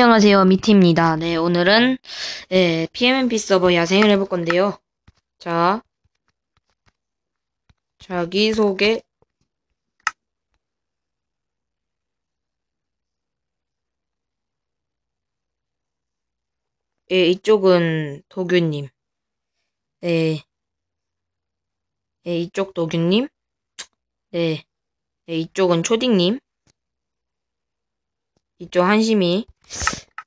안녕하세요, 미티입니다. 네, 오늘은 예, PMMP 서버 야생을 해볼 건데요. 자, 자기소개 예, 이쪽은 도규님. 네, 예, 이쪽 도규님. 네, 예, 이쪽은 초딩님. 이쪽 한심이.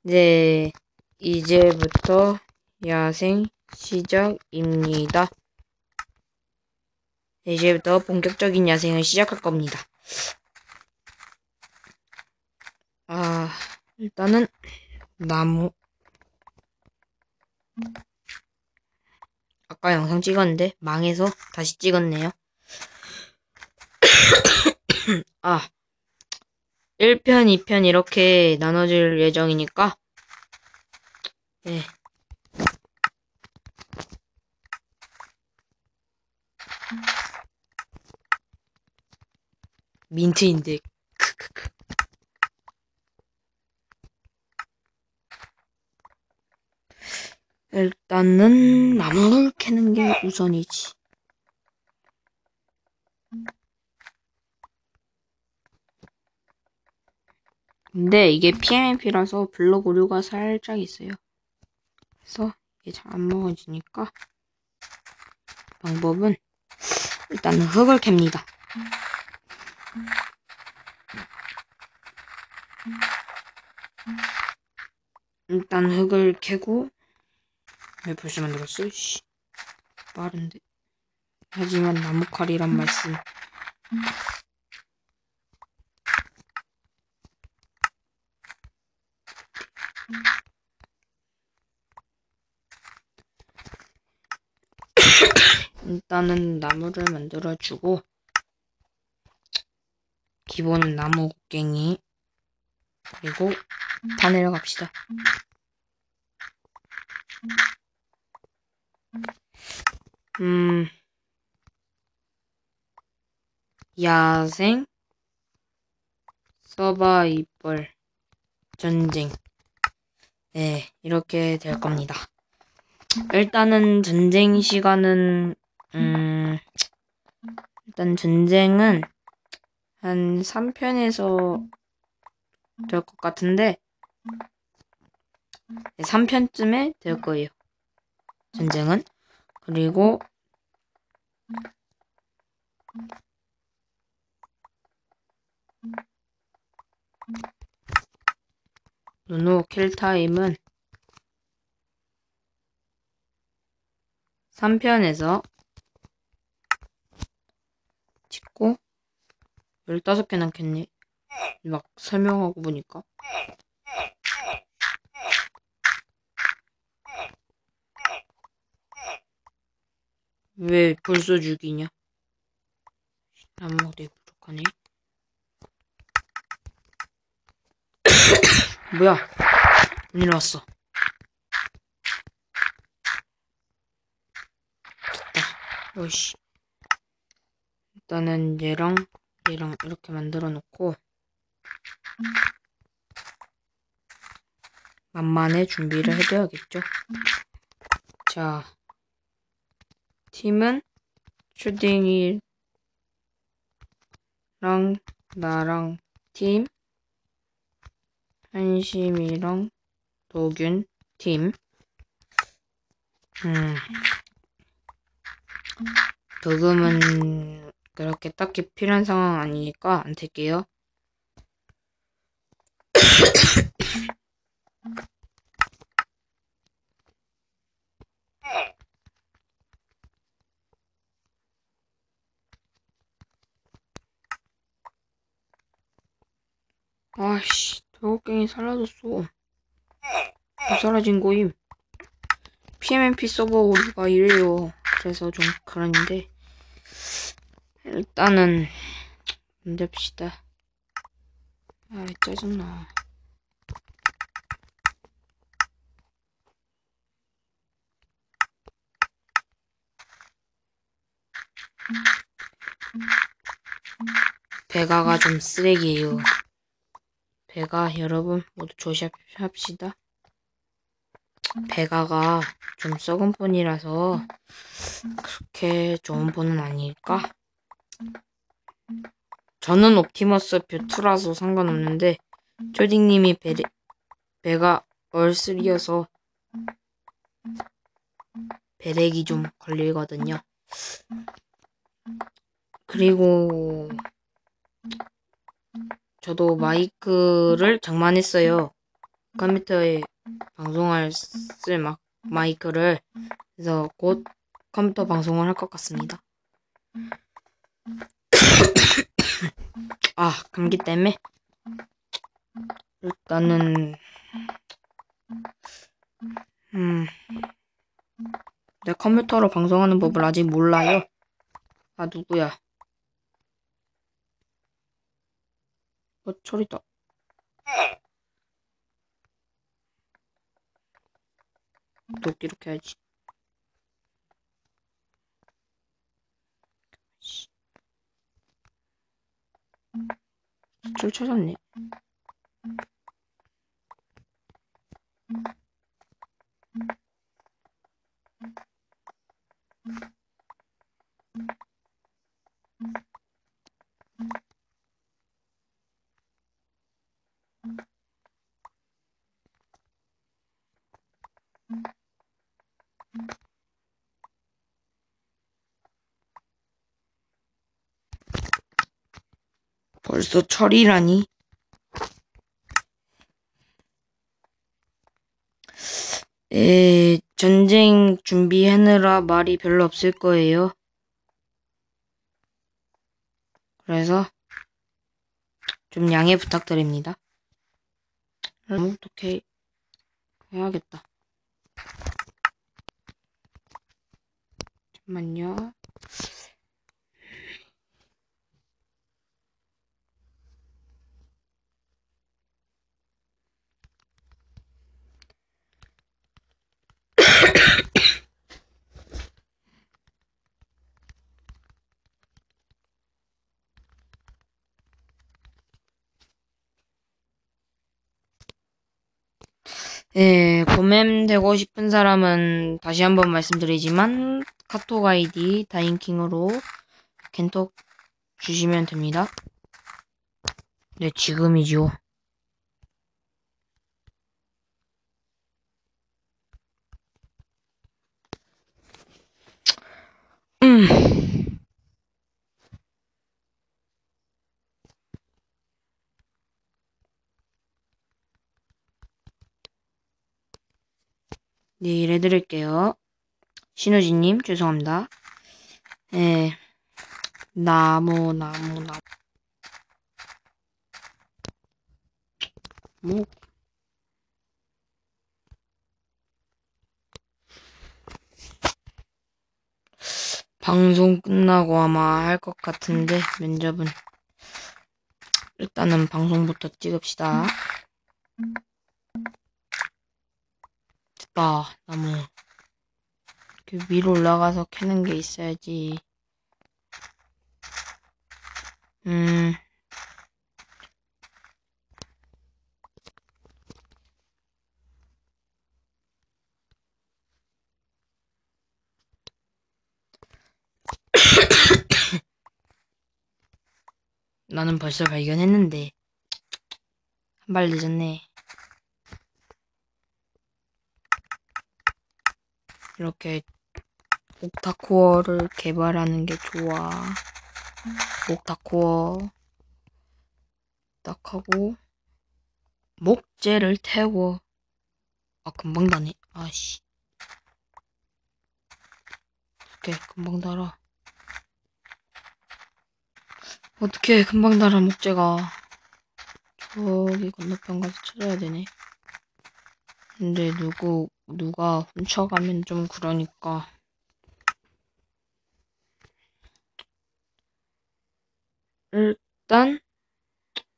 네, 이제부터 야생 시작입니다. 네, 이제부터 본격적인 야생을 시작할 겁니다. 아, 일단은 나무. 아까 영상 찍었는데 망해서 다시 찍었네요. 아, 1편, 2편 이렇게 나눠질 예정이니까 예. 민트인데. 일단은 나무를 캐는 게 우선이지. 근데 이게 PMMP라서 블록 오류가 살짝 있어요. 그래서 이게 잘 안 먹어지니까 방법은 일단은 흙을 캡니다. 일단 흙을 캐고 왜 벌써 만들었어? 씨. 빠른데. 하지만 나무 칼이란 말씀. 일단은 나무를 만들어주고 기본은 나무 곡괭이 그리고 다 내려갑시다. 음 야생 서바이벌 전쟁 네 이렇게 될 겁니다. 일단은 전쟁 시간은 음 일단 전쟁은 한 3편에서 될 것 같은데 3편쯤에 될 거예요. 전쟁은 그리고 누누 킬타임은 3편에서 찍고 15개 남겠네. 막 설명하고 보니까. 왜 벌써 죽이냐? 되게 부족하네. 뭐야? 안 일어났어. 됐다. 요시. 일단은 얘랑 얘랑 이렇게 만들어 놓고 만만의 준비를 해둬야겠죠. 자, 팀은 슈딩이랑 나랑 팀, 한심이랑 도균 팀. 음, 도금은 그렇게 딱히 필요한 상황 아니니까 안 댈게요. 아씨, 도곡갱이 사라졌어. 못 사라진 거임. PMMP 서버 오류가 이래요. 그래서 좀 그러는데. 일단은 만듭시다. 아 짜증나. 배가가 좀 쓰레기예요. 배가 여러분 모두 조심합시다. 배가가 좀 썩은 폰이라서 그렇게 좋은 폰은 아닐까? 저는 옵티머스 뷰2라서 상관없는데 조딩님이 배, 배가 얼3여서 배렉이 좀 걸리거든요. 그리고 저도 마이크를 장만했어요. 컴퓨터에 방송할 쓸막 마이크를 그래서 곧 컴퓨터 방송을 할 것 같습니다. 아 감기 때문에 일단은 음. 내 컴퓨터로 방송하는 법을 아직 몰라요. 아, 누구야? 어, 저리다. 또 이렇게 해야지. 줄 찾았네. 벌써 철이라니? 에, 전쟁 준비하느라 말이 별로 없을 거예요. 그래서 좀 양해 부탁드립니다. 어떻게 해야겠다. 잠만요. 예, 고맴 되고 싶은 사람은 다시 한번 말씀드리지만 카톡 아이디 다인킹으로 겐톡 주시면 됩니다. 네, 지금이죠. 네, 일해드릴게요. 신우진님, 죄송합니다. 네, 나무, 나무, 나무. 뭐, 방송 끝나고 아마 할 것 같은데, 면접은. 일단은 방송부터 찍읍시다. 됐다, 나무. 그 위로 올라가서 캐는 게 있어야지. 음. 나는 벌써 발견했는데. 한 발 늦었네. 이렇게 옥타코어를 개발하는 게 좋아. 옥타코어 딱 하고 목재를 태워. 아 금방 다네. 아씨. 어떻게 금방 달아. 어떻게 금방 달아 목재가. 저기 건너편 가서 찾아야 되네. 근데 누구 누가 훔쳐가면 좀 그러니까. 일단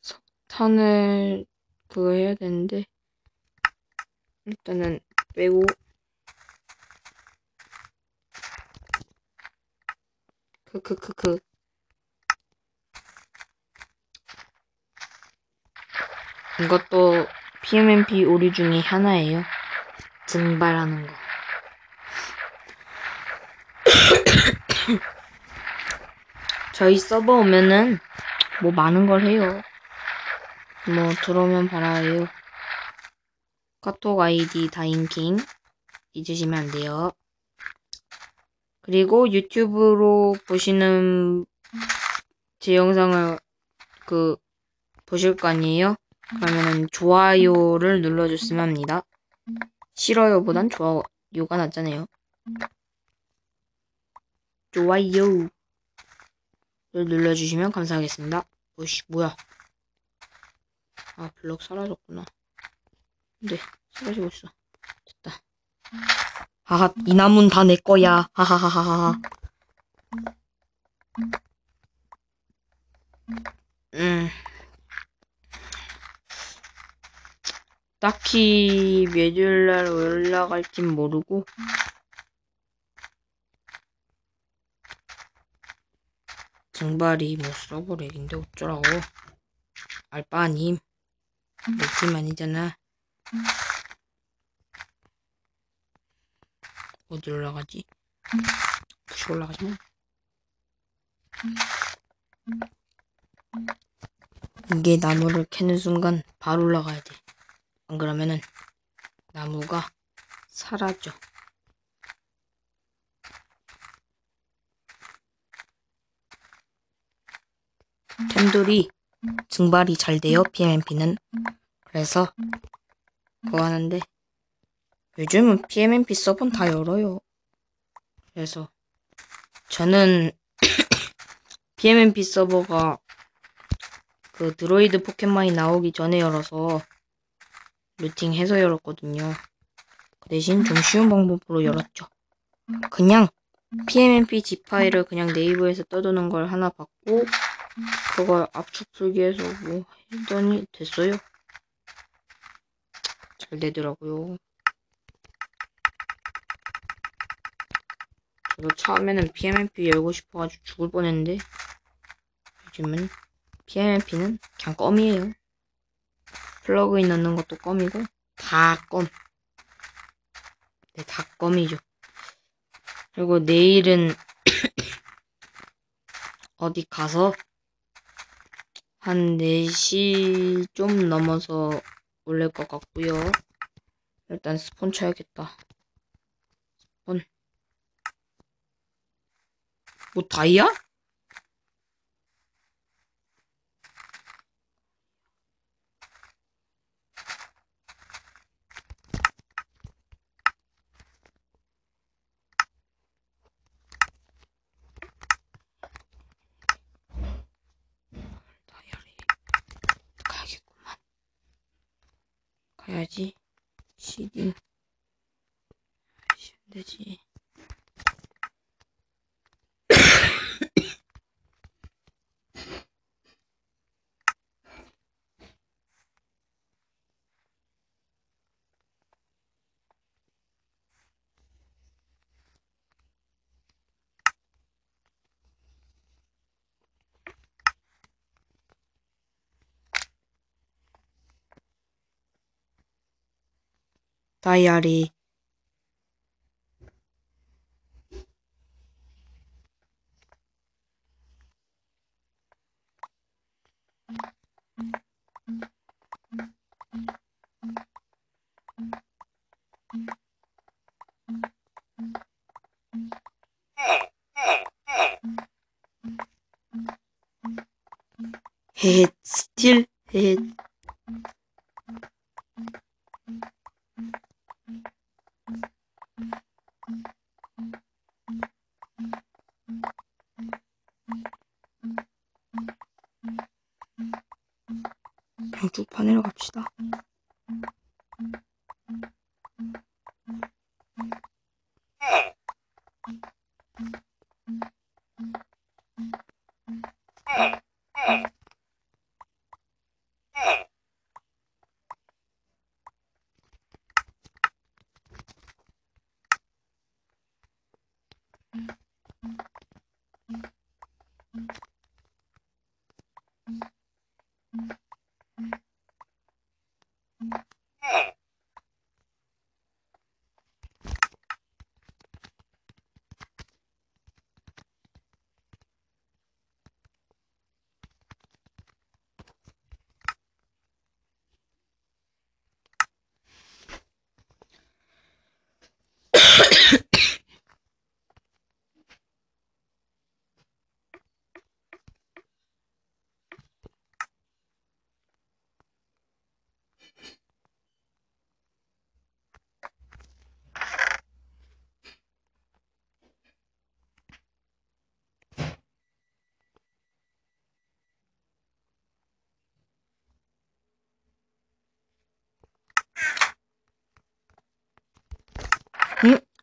석탄을 그거 해야 되는데 일단은 빼고 크크크크 이것도 PMMP 오류 중에 하나예요. 증발하는 거. 저희 서버 오면은 뭐 많은 걸 해요. 뭐 들어오면 바라요. 카톡 아이디 다인킹 잊으시면 안 돼요. 그리고 유튜브로 보시는 제 영상을 그 보실 거 아니에요? 그러면은 좋아요를 눌러줬으면 합니다. 싫어요보단 좋아요가 낫잖아요. 좋아요를 눌러주시면 감사하겠습니다. 오씨 뭐야? 아 블럭 사라졌구나. 근데 사라지고 있어. 됐다. 하하 이 나무는 다 내 거야. 하하하하하. 음. 딱히 몇일날 올라갈진 모르고. 증발이 뭐 서버렉인데 어쩌라고. 알바님. 내팀 아니잖아. 어디 올라가지? 혹시 올라가지? 뭐 이게 나무를 캐는 순간 바로 올라가야 돼. 안 그러면은 나무가 사라져. 템돌이 증발이 잘 돼요, PMMP는. 그래서 그거 하는데 요즘은 PMMP 서버는 다 열어요. 그래서 저는 PMMP 서버가 그 드로이드 포켓몬이 나오기 전에 열어서 루팅해서 열었거든요. 그 대신 좀 쉬운 방법으로 열었죠. 그냥 PMMP G 파일을 그냥 네이버에서 떠도는 걸 하나 받고 그걸 압축 풀기해서 뭐 했더니 됐어요. 잘 되더라고요. 저도 처음에는 PMMP 열고 싶어가지고 죽을 뻔했는데 요즘은 PMMP는 그냥 껌이에요. 플러그인 넣는 것도 껌이고 다 껌. 네, 다 껌이죠. 그리고 내일은 어디 가서 한 4시 좀 넘어서 올릴 것 같고요. 일단 스폰 쳐야겠다. 스폰. 뭐 다이아? 다이아리 가야겠구만. 가야지. 다이아리. 헤헤, 스틸, 헤헤. 그냥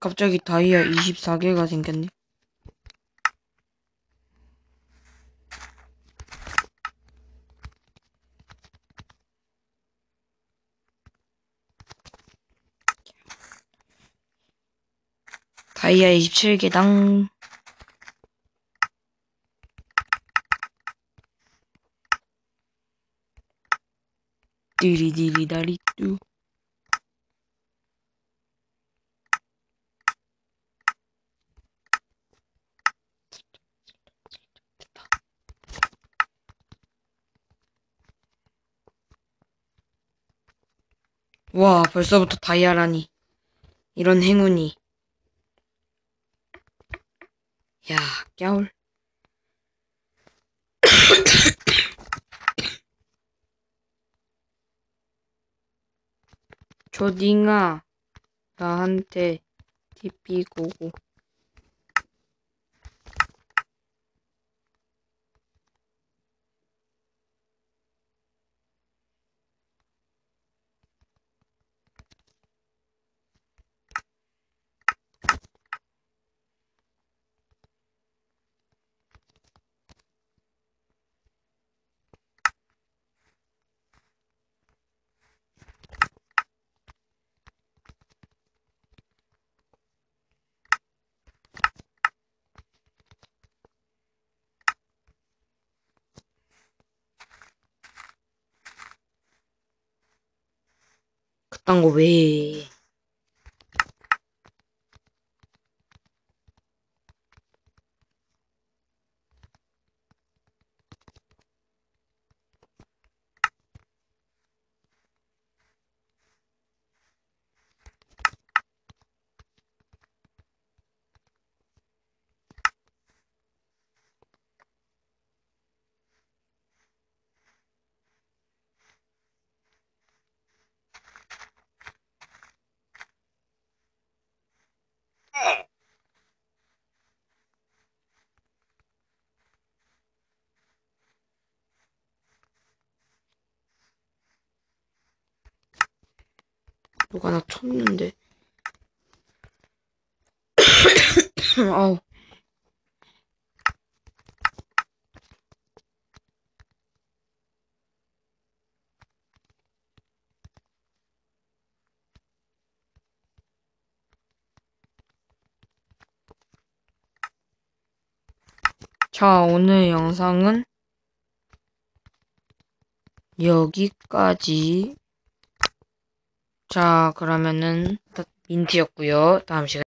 갑자기 다이아 24개가 생겼네. 다이아 27개당 띠리디리다리뚜 와 벌써부터 다이아라니. 이런 행운이. 야 깨울. 조딩아 나한테 TP 고고 그딴 거 누가 나 쳤는데 아우 자, 오늘 영상은 여기까지. 자, 그러면은 민트였고요. 다음 시간에